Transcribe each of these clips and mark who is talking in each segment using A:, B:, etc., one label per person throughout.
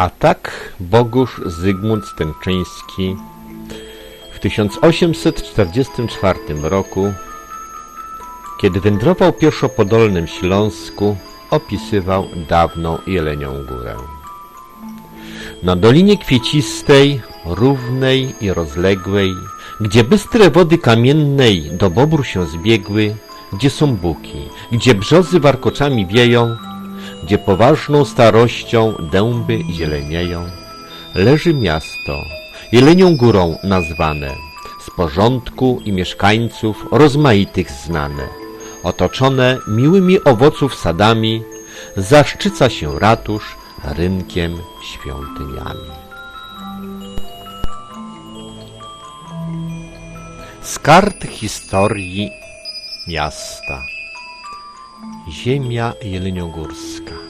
A: A tak Bogusz Zygmunt Stęczyński w 1844 roku, kiedy wędrował pieszo po Dolnym Śląsku, opisywał dawną Jelenią Górę. Na Dolinie Kwiecistej, równej i rozległej, gdzie bystre wody kamiennej do Bobru się zbiegły, gdzie są buki, gdzie brzozy warkoczami wieją, gdzie poważną starością dęby zielenieją, leży miasto, Jelenią Górą nazwane, z porządku i mieszkańców rozmaitych znane, otoczone miłymi owoców sadami, zaszczyca się ratusz rynkiem, świątyniami. Z kart historii miasta. Ziemia Jeleniogórska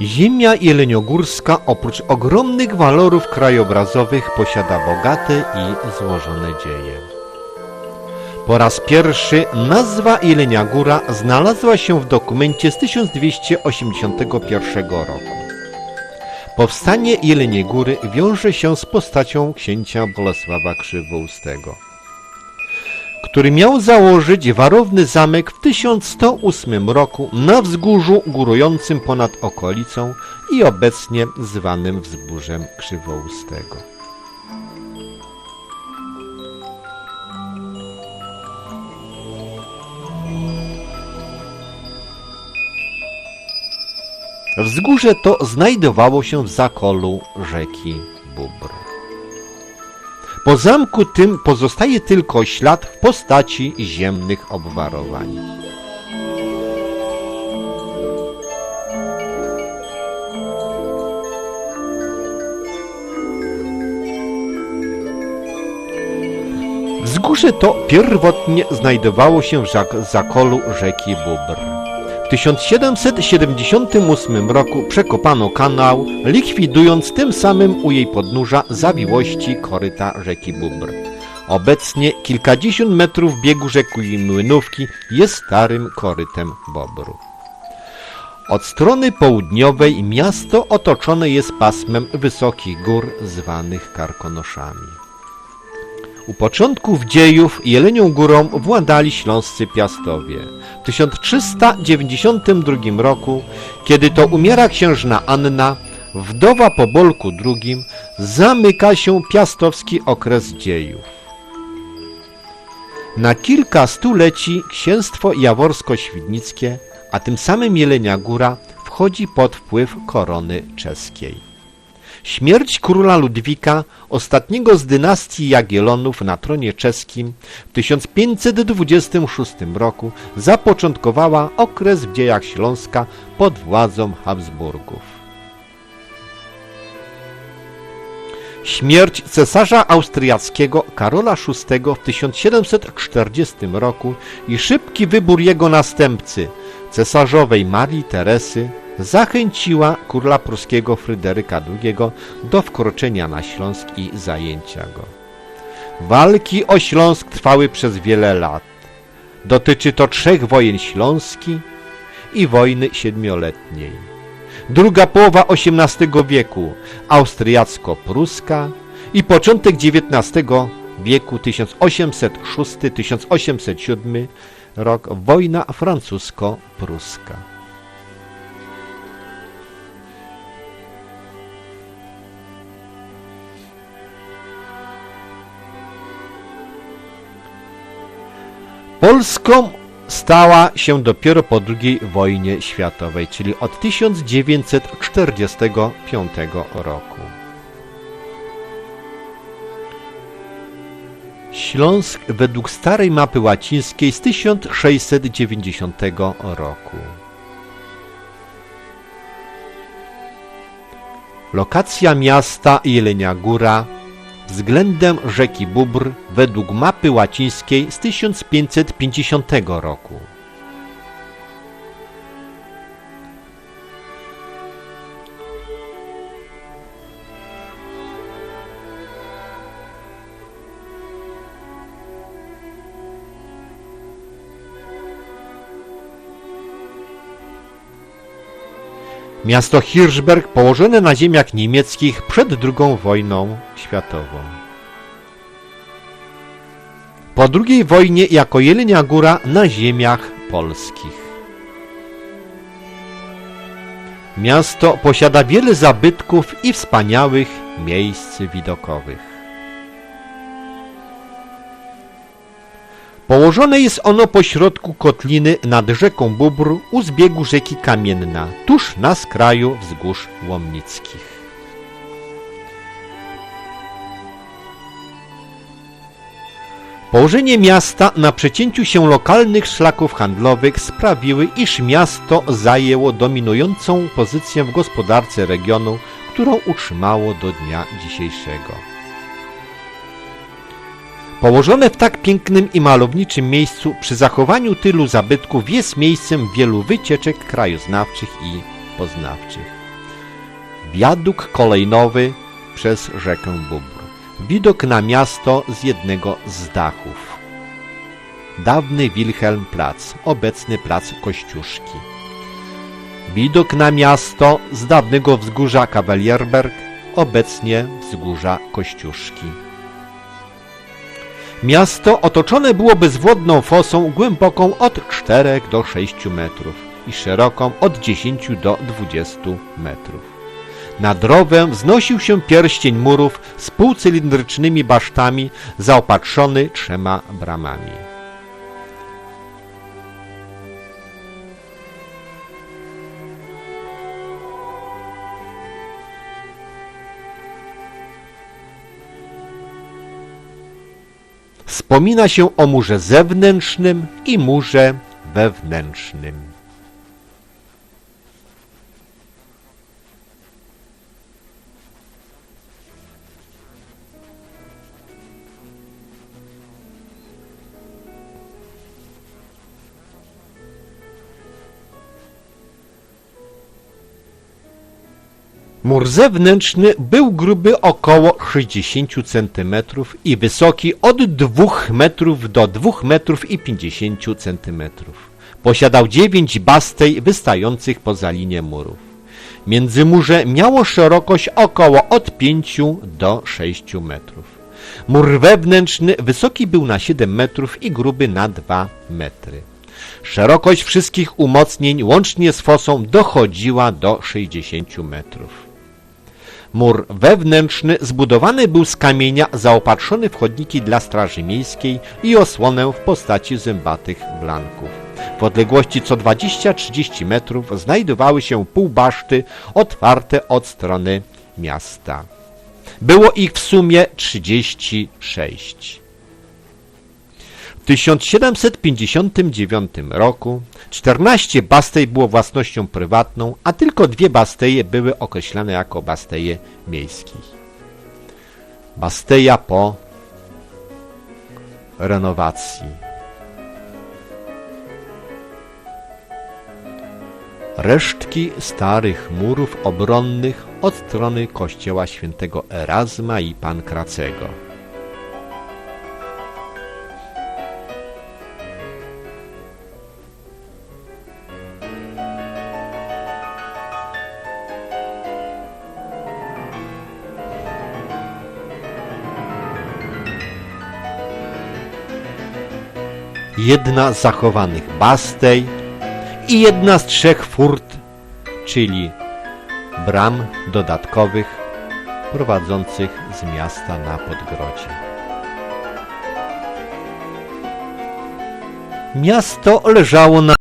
A: Ziemia Jeleniogórska oprócz ogromnych walorów krajobrazowych posiada bogate i złożone dzieje. Po raz pierwszy nazwa Jelenia Góra znalazła się w dokumencie z 1281 roku. Powstanie Jeleniej Góry wiąże się z postacią księcia Bolesława Krzywoustego, który miał założyć warowny zamek w 1108 roku na wzgórzu górującym ponad okolicą i obecnie zwanym wzgórzem Krzywoustego. Wzgórze to znajdowało się w zakolu rzeki Bóbr. Po zamku tym pozostaje tylko ślad w postaci ziemnych obwarowań. Wzgórze to pierwotnie znajdowało się w zakolu rzeki Bóbr. W 1778 roku przekopano kanał, likwidując tym samym u jej podnóża zawiłości koryta rzeki Bóbr. Obecnie kilkadziesiąt metrów biegu rzeki Młynówki jest starym korytem Bobru. Od strony południowej miasto otoczone jest pasmem wysokich gór zwanych Karkonoszami. U początków dziejów Jelenią Górą władali śląscy piastowie. W 1392 roku, kiedy to umiera księżna Anna, wdowa po Bolku II, zamyka się piastowski okres dziejów. Na kilka stuleci księstwo jaworsko-świdnickie, a tym samym Jelenia Góra, wchodzi pod wpływ korony czeskiej. Śmierć króla Ludwika, ostatniego z dynastii Jagiellonów na tronie czeskim w 1526 roku zapoczątkowała okres w dziejach Śląska pod władzą Habsburgów. Śmierć cesarza austriackiego Karola VI w 1740 roku i szybki wybór jego następcy, cesarzowej Marii Teresy, zachęciła króla pruskiego Fryderyka II do wkroczenia na Śląsk i zajęcia go. Walki o Śląsk trwały przez wiele lat. Dotyczy to trzech wojen śląski i wojny siedmioletniej. Druga połowa XVIII wieku austriacko-pruska i początek XIX wieku 1806-1807 rok wojna francusko-pruska. Polską stała się dopiero po II wojnie światowej, czyli od 1945 roku. Śląsk według starej mapy łacińskiej z 1690 roku. Lokacja miasta Jelenia Góra względem rzeki Bóbr według mapy łacińskiej z 1550 roku. Miasto Hirschberg położone na ziemiach niemieckich przed II wojną światową. Po II wojnie jako Jelenia Góra na ziemiach polskich. Miasto posiada wiele zabytków i wspaniałych miejsc widokowych. Położone jest ono pośrodku kotliny nad rzeką Bóbr u zbiegu rzeki Kamienna, tuż na skraju wzgórz łomnickich. Położenie miasta na przecięciu się lokalnych szlaków handlowych sprawiły, iż miasto zajęło dominującą pozycję w gospodarce regionu, którą utrzymało do dnia dzisiejszego. Położone w tak pięknym i malowniczym miejscu przy zachowaniu tylu zabytków jest miejscem wielu wycieczek krajoznawczych i poznawczych. Wiaduk kolejnowy przez rzekę Bóbr. Widok na miasto z jednego z dachów. Dawny Wilhelmplatz, obecny plac Kościuszki. Widok na miasto z dawnego wzgórza Kawalierberg, obecnie wzgórza Kościuszki. Miasto otoczone było bezwodną fosą głęboką od 4 do 6 metrów i szeroką od 10 do 20 metrów. Nad rowem wznosił się pierścień murów z półcylindrycznymi basztami zaopatrzony trzema bramami. Wspomina się o murze zewnętrznym i murze wewnętrznym. Mur zewnętrzny był gruby około 60 cm i wysoki od 2 metrów do 2 metrów i 50 cm. Posiadał 9 bastej wystających poza linię murów. Międzymurze miało szerokość około od 5 do 6 metrów. Mur wewnętrzny wysoki był na 7 metrów i gruby na 2 metry. Szerokość wszystkich umocnień łącznie z fosą dochodziła do 60 metrów. Mur wewnętrzny zbudowany był z kamienia, zaopatrzony w chodniki dla straży miejskiej i osłonę w postaci zębatych blanków. W odległości co 20-30 metrów znajdowały się półbaszty otwarte od strony miasta. Było ich w sumie 36. W 1759 roku 14 bastej było własnością prywatną, a tylko dwie basteje były określane jako basteje miejskie. Basteja po renowacji. Resztki starych murów obronnych od strony kościoła świętego Erasma i Pankracego. Jedna z zachowanych bastej i jedna z trzech furt, czyli bram dodatkowych prowadzących z miasta na Podgrodzie. Miasto leżało na